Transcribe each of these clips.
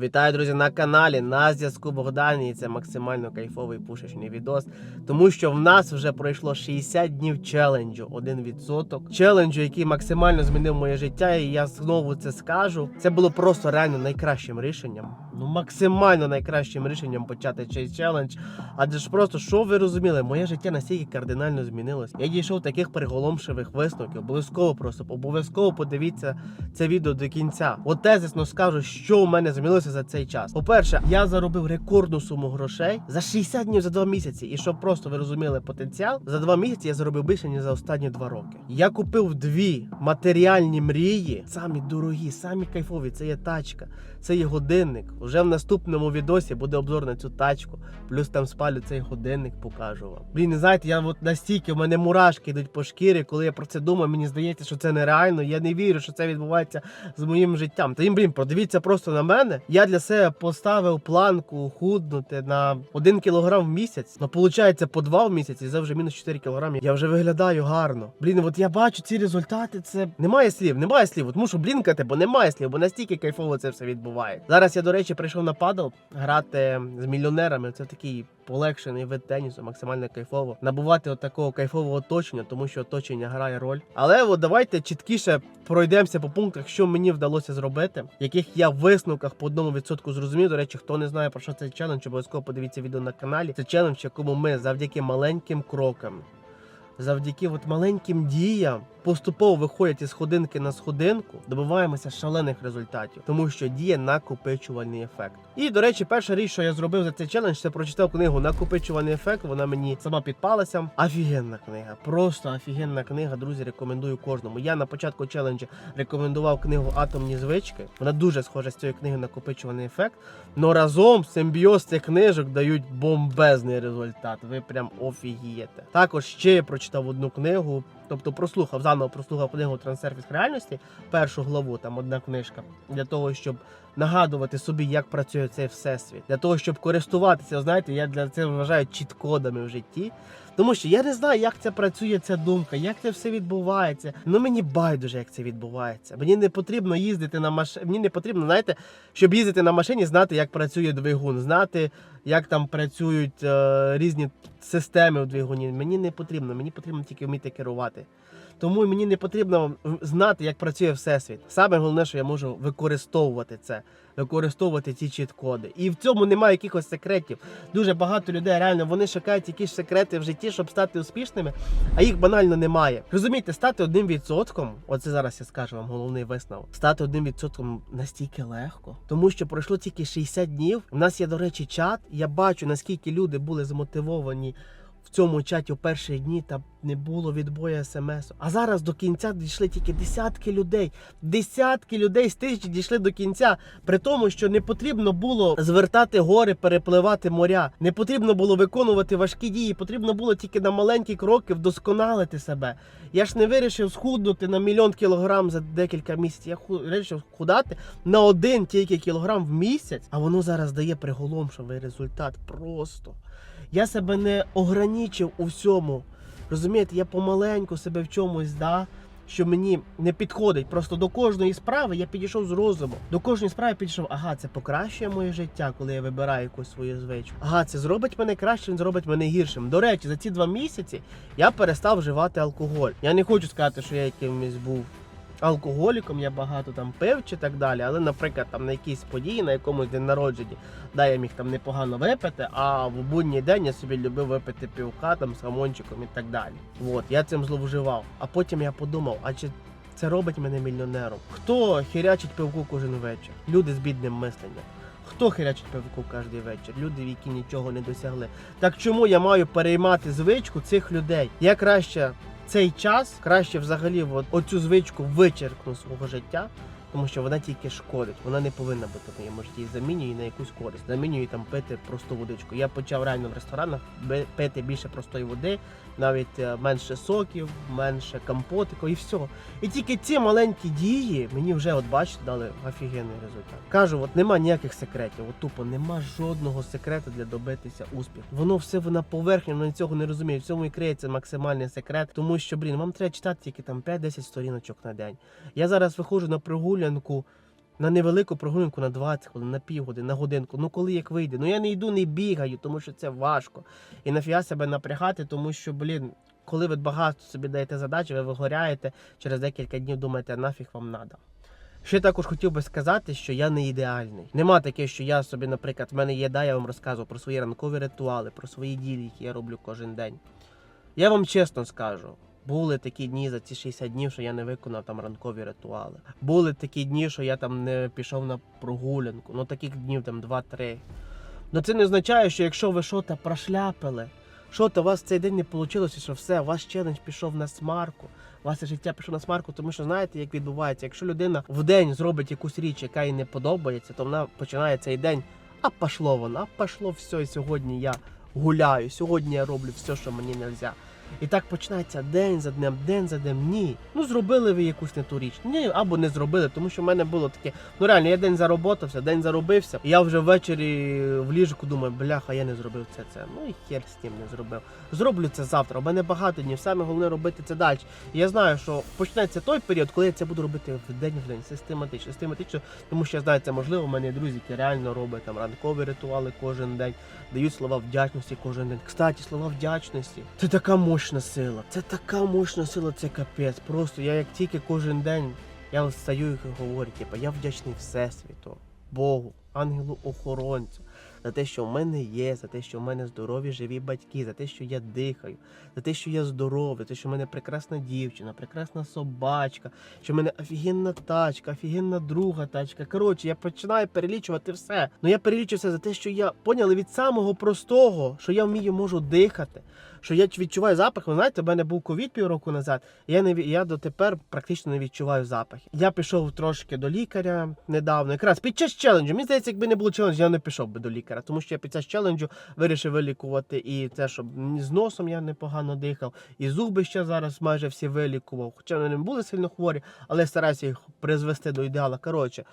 Вітаю, друзі, на каналі. На зв'язку Богдан, і це максимально кайфовий пушечний відос. Тому що в нас вже пройшло 60 днів челенджу, 1%. Челенджу, який максимально змінив моє життя, і я знову це скажу. Це було просто реально найкращим рішенням. Ну, максимально найкращим рішенням почати цей челендж. Адже ж просто, що ви розуміли, моє життя настільки кардинально змінилось. Я дійшов таких приголомшивих висновків. Обов'язково просто обов'язково подивіться це відео до кінця. От тезисно скажу, що у мене змінилося за цей час. По-перше, я заробив рекордну суму грошей за 60 днів за 2 місяці. І щоб просто ви розуміли потенціал, за 2 місяці я заробив більше ніж за останні 2 роки. Я купив дві матеріальні мрії, самі дорогі, самі кайфові. Це є тачка, це є годинник. Вже в наступному відосі буде обзор на цю тачку. Плюс там спалю цей годинник, покажу вам. Блін, не знаєте, я от настільки в мене мурашки йдуть по шкірі, коли я про це думаю, мені здається, що це нереально. Я не вірю, що це відбувається з моїм життям. Та їм, блін, подивіться просто на мене. Я для себе поставив планку худнути на 1 кілограм в місяць. Ну, виходить, по 2 в місяць, і це вже мінус 4 кілограми. Я вже виглядаю гарно. Блін, от я бачу ці результати. Це немає слів, немає слів. От мушу блінкати, бо немає слів, бо настільки кайфово це все відбуває. Зараз я, до речі, прийшов на падл грати з мільйонерами. Це такий полегшений вид тенісу, максимально кайфово. Набувати от такого кайфового оточення, тому що оточення грає роль. Але от давайте чіткіше пройдемося по пунктах, що мені вдалося зробити, яких я в висновках по одному відсотку зрозумів. До речі, хто не знає про що це челендж, обов'язково подивіться відео на каналі. Це челендж, якому ми завдяки маленьким крокам. Завдяки от маленьким діям поступово виходять із сходинки на сходинку, добиваємося шалених результатів, тому що діє накопичувальний ефект. І до речі, перша річ, що я зробив за цей челендж, це прочитав книгу Накопичувальний ефект. Вона мені сама підпалася. Офігенна книга, просто офігенна книга. Друзі, рекомендую кожному. Я на початку челенджу рекомендував книгу Атомні звички. Вона дуже схожа з цією книгою накопичувальний ефект. Но разом симбіоз цих книжок дають бомбезний результат. Ви прям офігієте. Також ще я прочитав одну книгу. Тобто прослухав заново прослухав книгу Трансерфіс реальності, першу главу, там одна книжка, для того, щоб нагадувати собі, як працює цей всесвіт, для того, щоб користуватися, знаєте, я для це вважаю чіткодами в житті. Тому що я не знаю, як це працює ця думка, як це все відбувається. Ну мені байдуже, як це відбувається. Мені не потрібно їздити на машині. Мені не потрібно, знаєте, щоб їздити на машині, знати, як працює двигун, знати, як там працюють е, різні системи в двигуні. Мені не потрібно, мені потрібно тільки вміти керувати. Тому мені не потрібно знати, як працює всесвіт. Саме головне, що я можу використовувати це, використовувати ці чіт-коди. І в цьому немає якихось секретів. Дуже багато людей реально вони шукають якісь секрети в житті, щоб стати успішними, а їх банально немає. Розумієте, стати одним відсотком, оце зараз я скажу вам головний висновок. Стати одним відсотком настільки легко, тому що пройшло тільки 60 днів. У нас є, до речі, чат. Я бачу наскільки люди були змотивовані в цьому чаті у перші дні та не було відбою смс. А зараз до кінця дійшли тільки десятки людей. Десятки людей з тисячі дійшли до кінця. При тому, що не потрібно було звертати гори, перепливати моря. Не потрібно було виконувати важкі дії. Потрібно було тільки на маленькі кроки вдосконалити себе. Я ж не вирішив схуднути на мільйон кілограм за декілька місяців. Я вирішив худати на один тільки кілограм в місяць, а воно зараз дає приголомшовий результат. Просто. Я себе не ограничив у всьому. Розумієте, я помаленьку себе в чомусь, да, що мені не підходить. Просто до кожної справи я підійшов з розуму. До кожної справи підійшов, ага, це покращує моє життя, коли я вибираю якусь свою звичку. Ага, це зробить мене кращим, зробить мене гіршим. До речі, за ці два місяці я перестав вживати алкоголь. Я не хочу сказати, що я якимось був алкоголіком, я багато там пив чи так далі, але, наприклад, там на якійсь події, на якомусь день народженні, да, я міг там непогано випити, а в будній день я собі любив випити півка там з хамончиком і так далі. От, я цим зловживав. А потім я подумав, а чи це робить мене мільйонером? Хто хірячить пивку кожен вечір? Люди з бідним мисленням. Хто хірячить пивку кожен вечір? Люди, які нічого не досягли. Так чому я маю переймати звичку цих людей? Я краще цей час краще взагалі от, оцю звичку вичеркну свого життя, тому що вона тільки шкодить. Вона не повинна бути в моєму житті. Замінюю на якусь користь. Замінюю там пити просту водичку. Я почав реально в ресторанах пити більше простої води, навіть е, менше соків, менше компотику і все. І тільки ці маленькі дії мені вже, от бачите, дали офігенний результат. Кажу, от нема ніяких секретів. От тупо нема жодного секрету для добитися успіху. Воно все на поверхні, воно цього не розуміє. В цьому і криється максимальний секрет, тому що, блін, вам треба читати тільки там 5-10 сторіночок на день. Я зараз виходжу на прогулянку на невелику прогулянку на 20 хвилин, на півгодини, на годинку. Ну коли як вийде. Ну я не йду, не бігаю, тому що це важко. І нафіга себе напрягати, тому що, блін, коли ви багато собі даєте задачі, ви вигоряєте, через декілька днів думаєте, нафіг вам надо. Ще також хотів би сказати, що я не ідеальний. Нема таке, що я собі, наприклад, в мене є да, я вам розказував про свої ранкові ритуали, про свої дії, які я роблю кожен день. Я вам чесно скажу, були такі дні за ці 60 днів, що я не виконав там ранкові ритуали. Були такі дні, що я там не пішов на прогулянку. Ну таких днів там 2-3. Ну це не означає, що якщо ви що-то прошляпили, що-то у вас цей день не вийшло, що все, ваш челендж пішов на смарку, ваше життя пішло на смарку, тому що знаєте, як відбувається, якщо людина в день зробить якусь річ, яка їй не подобається, то вона починає цей день, а пошло воно, а пошло все, і сьогодні я гуляю, сьогодні я роблю все, що мені не можна. І так починається день за днем, день за днем. Ні. Ну зробили ви якусь не ту річ. Ні, або не зробили, тому що в мене було таке. Ну реально, я день зароботався, день заробився. І я вже ввечері в ліжку думаю, бляха, я не зробив це. це. Ну і хер з тим не зробив. Зроблю це завтра. У мене багато днів. Саме головне робити це далі. І я знаю, що почнеться той період, коли я це буду робити в день в день, систематично, систематично, тому що я знаю, це можливо. У мене друзі, які реально роблять там ранкові ритуали кожен день, дають слова вдячності кожен день. Кстати, слова вдячності. Це така мощна сила. Це така мощна сила, це капець. Просто я як тільки кожен день я встаю і говорю, типу, я вдячний Всесвіту, Богу, ангелу-охоронцю. За те, що в мене є, за те, що в мене здорові, живі батьки, за те, що я дихаю, за те, що я здоровий, за те, що в мене прекрасна дівчина, прекрасна собачка, що в мене офігенна тачка, офігенна друга тачка. Коротше, я починаю перелічувати все. Ну я перелічую все за те, що я поняли від самого простого, що я вмію можу дихати. Що я відчуваю запах, ви знаєте, в мене був ковід півроку назад. Я не я дотепер практично не відчуваю запах. Я пішов трошки до лікаря недавно, якраз під час челенджу. Мені здається, якби не було челенджу, я не пішов би до лікаря, тому що я під час челенджу вирішив вилікувати і те, щоб з носом я непогано дихав, і зуби ще зараз майже всі вилікував. Хоча вони не були сильно хворі, але стараюся їх призвести до ідеала. Коротше.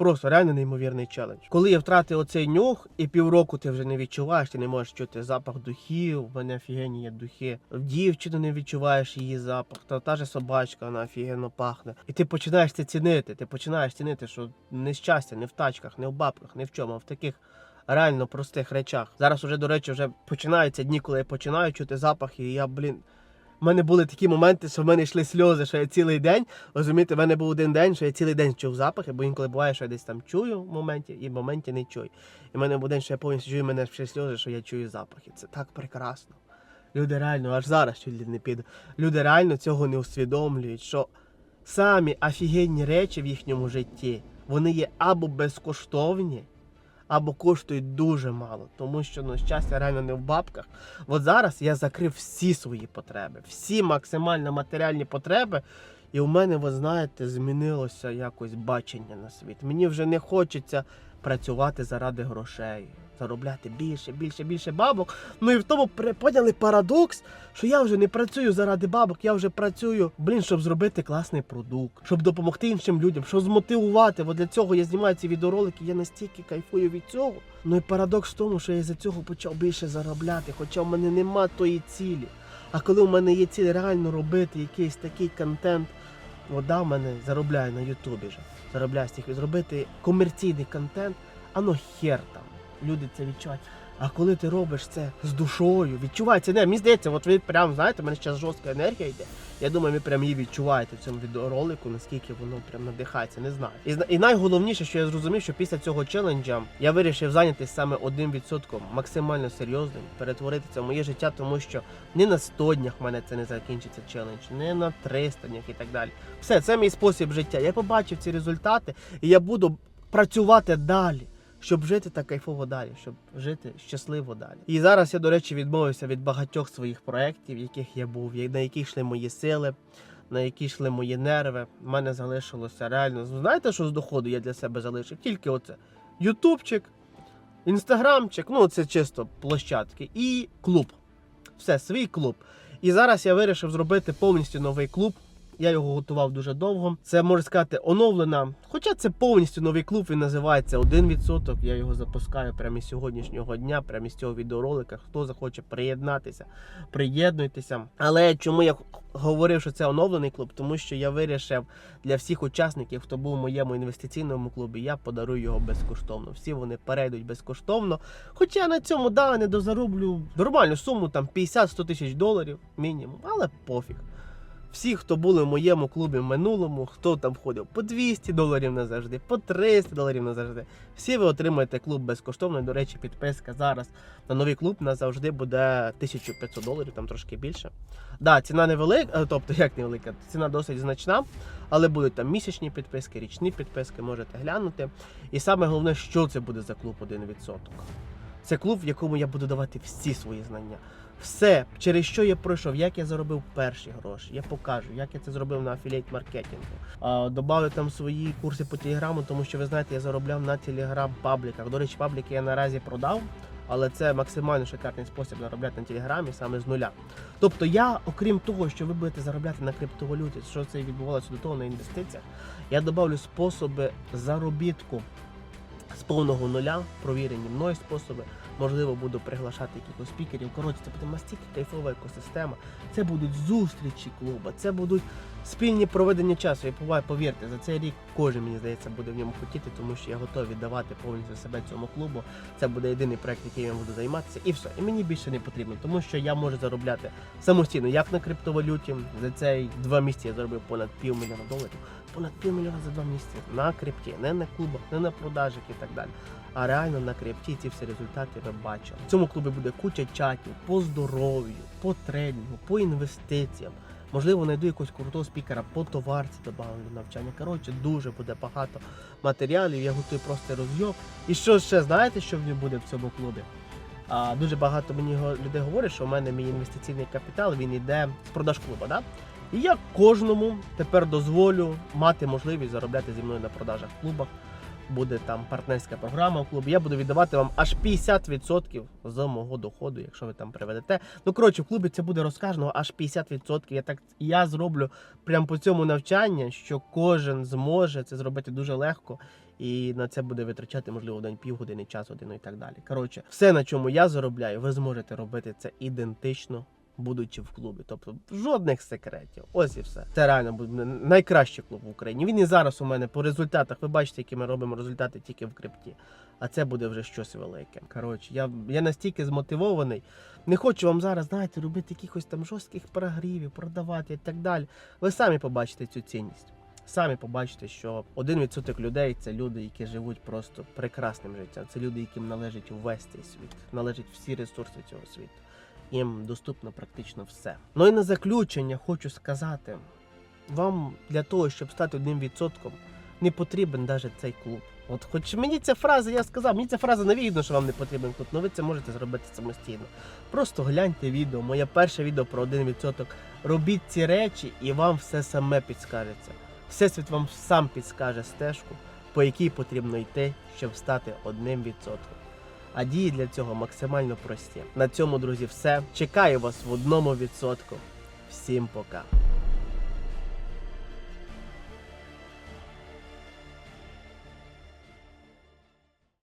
Просто реально неймовірний челендж. Коли я втратив оцей нюх, і півроку ти вже не відчуваєш, ти не можеш чути запах духів, в мене офігенні є духи. В дівчину не відчуваєш її запах, та та же собачка, вона офігенно пахне. І ти починаєш це цінити. Ти починаєш цінити, що не щастя, не в тачках, не в бабках, не в чому, а в таких. Реально простих речах. Зараз уже, до речі, вже починаються дні, коли я починаю чути запах, і я, блін, у мене були такі моменти, що в мене йшли сльози, що я цілий день. Розумієте, в мене був один день, що я цілий день чув запахи, бо інколи буває, що я десь там чую в моменті, і в моменті не чую. І в мене був день, що я повністю чую, в мене ще сльози, що я чую запахи. Це так прекрасно. Люди реально, аж зараз чуть не піду. Люди реально цього не усвідомлюють, що самі офігенні речі в їхньому житті, вони є або безкоштовні, або коштують дуже мало, тому що ну, щастя реально не в бабках. От зараз я закрив всі свої потреби, всі максимально матеріальні потреби. І у мене, ви знаєте, змінилося якось бачення на світ. Мені вже не хочеться працювати заради грошей, заробляти більше, більше, більше бабок. Ну і в тому поняли парадокс, що я вже не працюю заради бабок, я вже працюю, блін, щоб зробити класний продукт, щоб допомогти іншим людям, щоб змотивувати. От для цього я знімаю ці відеоролики, я настільки кайфую від цього. Ну і парадокс в тому, що я за цього почав більше заробляти, хоча в мене нема тої цілі. А коли в мене є ціль реально робити якийсь такий контент, вода в мене заробляє на Ютубі же. Заробляє стільки зробити комерційний контент, а ну хер там. Люди це відчувають. А коли ти робиш це з душою, відчувається не, мені здається, от ви прям знаєте, в мене зараз жорстка енергія йде. Я думаю, ви прям її відчуваєте в цьому відеоролику, наскільки воно прям надихається, не знаю. І, і найголовніше, що я зрозумів, що після цього челенджа я вирішив зайнятися саме одним відсотком максимально серйозним, перетворити це в моє життя, тому що не на 100 днях в мене це не закінчиться челендж, не на 300 днях і так далі. Все, це мій спосіб життя. Я побачив ці результати, і я буду працювати далі. Щоб жити так кайфово далі, щоб жити щасливо далі. І зараз я, до речі, відмовився від багатьох своїх проєктів, в яких я був, на яких йшли мої сили, на які йшли мої нерви. У мене залишилося реально. Знаєте, що з доходу я для себе залишив? Тільки оце. Ютубчик, інстаграмчик, ну це чисто площадки, і клуб. Все, свій клуб. І зараз я вирішив зробити повністю новий клуб Я його готував дуже довго. Це можна сказати оновлена. Хоча це повністю новий клуб. Він називається 1%. Я його запускаю прямо із сьогоднішнього дня, прямо із цього відеоролика. Хто захоче приєднатися, приєднуйтеся. Але чому я говорив, що це оновлений клуб? Тому що я вирішив для всіх учасників, хто був у моєму інвестиційному клубі, я подарую його безкоштовно. Всі вони перейдуть безкоштовно. Хоча на цьому да, не дозароблю нормальну суму, там 50-100 тисяч доларів мінімум, але пофіг. Всі, хто були в моєму клубі в минулому, хто там входив по 200 доларів назавжди, по 300 доларів назавжди. Всі ви отримаєте клуб безкоштовно. До речі, підписка зараз на новий клуб назавжди буде 1500 доларів, там трошки більше. Да, ціна невелика, е, тобто як невелика, ціна досить значна, але будуть там місячні підписки, річні підписки, можете глянути. І саме головне, що це буде за клуб 1%. Це клуб, в якому я буду давати всі свої знання. Все, через що я пройшов, як я заробив перші гроші, я покажу, як я це зробив на афілейт маркетингу. Добавлю там свої курси по телеграму, тому що ви знаєте, я заробляв на телеграм пабліках. До речі, пабліки я наразі продав, але це максимально шикарний спосіб заробляти на телеграмі саме з нуля. Тобто я, окрім того, що ви будете заробляти на криптовалюті, що це відбувалося до того на інвестиціях, я добавлю способи заробітку з повного нуля, провірені мною способи. Можливо, буду приглашати якихось спікерів. Коротше, це буде настільки кайфова екосистема. Це будуть зустрічі клуба, це будуть спільні проведення часу. І повірте, за цей рік кожен мені здається буде в ньому хотіти, тому що я готовий віддавати повністю себе цьому клубу. Це буде єдиний проект, яким я буду займатися, і все. І мені більше не потрібно, тому що я можу заробляти самостійно, як на криптовалюті. За цей два місяці я заробив понад півмільйона доларів. Понад півмільйона за два місяці на крипті, не на клубах, не на продажах і так далі. А реально на крипті ці всі результати ви бачили. В цьому клубі буде куча чатів по здоров'ю, по трейдингу, по інвестиціям. Можливо, знайду якогось крутого спікера по товарці добавлю навчання. Коротше, дуже буде багато матеріалів. Я готую просто розйоб. І що ще знаєте, що в ньому буде в цьому клубі? А, дуже багато мені людей говорять, що в мене мій інвестиційний капітал він йде з продаж клубу. Да? І я кожному тепер дозволю мати можливість заробляти зі мною на продажах в клубах. Буде там партнерська програма в клубі. Я буду віддавати вам аж 50% з мого доходу, якщо ви там приведете. Ну коротше, в клубі це буде розкажено аж 50%. Я так я зроблю прямо по цьому навчання, що кожен зможе це зробити дуже легко. І на це буде витрачати, можливо, день півгодини, час, годину і так далі. Коротше, все, на чому я заробляю, ви зможете робити це ідентично, будучи в клубі. Тобто жодних секретів. Ось і все. Це реально найкращий клуб в Україні. Він і зараз у мене по результатах. Ви бачите, які ми робимо результати тільки в крипті. А це буде вже щось велике. Коротше, я, я настільки змотивований. Не хочу вам зараз, знаєте, робити якихось там жорстких прогрівів, продавати і так далі. Ви самі побачите цю цінність. Самі побачите, що 1% людей це люди, які живуть просто прекрасним життям. Це люди, яким належить увесь цей світ, належать всі ресурси цього світу. Їм доступно практично все. Ну і на заключення хочу сказати: вам для того, щоб стати 1%, не потрібен навіть цей клуб. От, хоч мені ця фраза, я сказав, мені ця фраза не вигідно, що вам не потрібен клуб, але ви це можете зробити самостійно. Просто гляньте відео, моє перше відео про 1%. Робіть ці речі, і вам все саме підскажеться. Всесвіт вам сам підскаже стежку, по якій потрібно йти, щоб стати 1%. А дії для цього максимально прості. На цьому, друзі, все. Чекаю вас в одному відсотку. Всім пока.